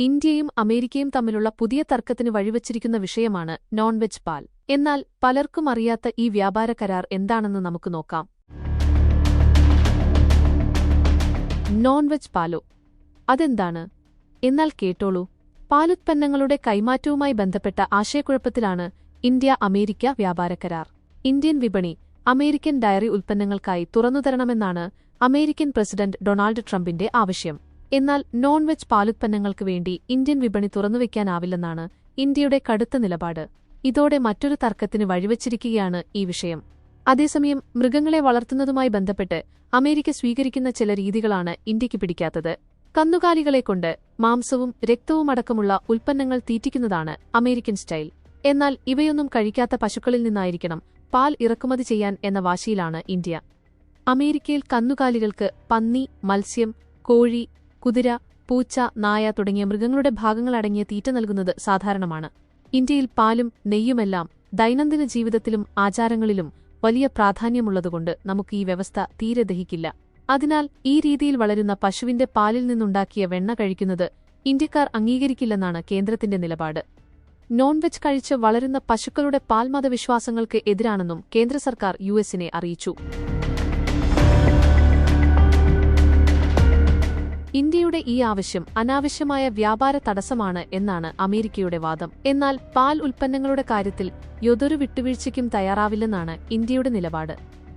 ഇന്ത്യയും അമേരിക്കയും തമ്മിലുള്ള പുതിയ തർക്കത്തിന് വഴിവച്ചിരിക്കുന്ന വിഷയമാണ് നോൺ വെജ് പാൽ. എന്നാൽ പലർക്കും അറിയാത്ത ഈ വ്യാപാര കരാർ എന്താണെന്ന് നമുക്ക് നോക്കാം. നോൺ വെജ് പാലോ? അതെന്താണ്? എന്നാൽ കേട്ടോളൂ. പാലുത്പന്നങ്ങളുടെ കൈമാറ്റവുമായി ബന്ധപ്പെട്ട ആശയക്കുഴപ്പത്തിലാണ് ഇന്ത്യ അമേരിക്ക വ്യാപാര കരാർ. ഇന്ത്യൻ വിപണി അമേരിക്കൻ ഡയറി ഉൽപ്പന്നങ്ങൾക്കായി തുറന്നുതരണമെന്നാണ് അമേരിക്കൻ പ്രസിഡന്റ് ഡൊണാൾഡ് ട്രംപിന്റെ ആവശ്യം. എന്നാൽ നോൺ വെജ് പാലുത്പന്നങ്ങൾക്ക് വേണ്ടി ഇന്ത്യൻ വിപണി തുറന്നുവെക്കാനാവില്ലെന്നാണ് ഇന്ത്യയുടെ കടുത്ത നിലപാട്. ഇതോടെ മറ്റൊരു തർക്കത്തിന് വഴിവച്ചിരിക്കുകയാണ് ഈ വിഷയം. അതേസമയം മൃഗങ്ങളെ വളർത്തുന്നതുമായി ബന്ധപ്പെട്ട് അമേരിക്ക സ്വീകരിക്കുന്ന ചില രീതികളാണ് ഇന്ത്യയ്ക്ക് പിടിക്കാത്തത്. കന്നുകാലികളെക്കൊണ്ട് മാംസവും രക്തവും അടക്കമുള്ള ഉൽപ്പന്നങ്ങൾ തീറ്റിക്കുന്നതാണ് അമേരിക്കൻ സ്റ്റൈൽ. എന്നാൽ ഇവയൊന്നും കഴിക്കാത്ത പശുക്കളിൽ നിന്നായിരിക്കണം പാൽ ഇറക്കുമതി ചെയ്യാൻ എന്ന വാശിയിലാണ് ഇന്ത്യ. അമേരിക്കയിൽ കന്നുകാലികൾക്ക് പന്നി മത്സ്യം കോഴി കുതിര പൂച്ച നായ തുടങ്ങിയ മൃഗങ്ങളുടെ ഭാഗങ്ങളടങ്ങിയ തീറ്റ നൽകുന്നത് സാധാരണമാണ്. ഇന്ത്യയിൽ പാലും നെയ്യുമെല്ലാം ദൈനംദിന ജീവിതത്തിലും ആചാരങ്ങളിലും വലിയ പ്രാധാന്യമുള്ളതുകൊണ്ട് നമുക്ക് ഈ വ്യവസ്ഥ തീരെ ദഹിക്കില്ല. അതിനാൽ ഈ രീതിയിൽ വളരുന്ന പശുവിന്റെ പാലിൽ നിന്നുണ്ടാക്കിയ വെണ്ണ കഴിക്കുന്നത് ഇന്ത്യക്കാർ അംഗീകരിക്കില്ലെന്നാണ് കേന്ദ്രത്തിന്റെ നിലപാട്. നോൺ വെജ് കഴിച്ച് വളരുന്ന പശുക്കളുടെ പാൽമതവിശ്വാസങ്ങൾക്ക് എതിരാണെന്നും കേന്ദ്ര സർക്കാർ യു എസിനെ അറിയിച്ചു. ഇന്ത്യയുടെ ഈ ആവശ്യം അനാവശ്യമായ വ്യാപാര തടസ്സമാണ് എന്നാണ് അമേരിക്കയുടെ വാദം. എന്നാൽ പാൽ ഉൽപ്പന്നങ്ങളുടെ കാര്യത്തിൽ യൊതൊരു വിട്ടുവീഴ്ചയ്ക്കും തയ്യാറാവില്ലെന്നാണ് ഇന്ത്യയുടെ നിലപാട്.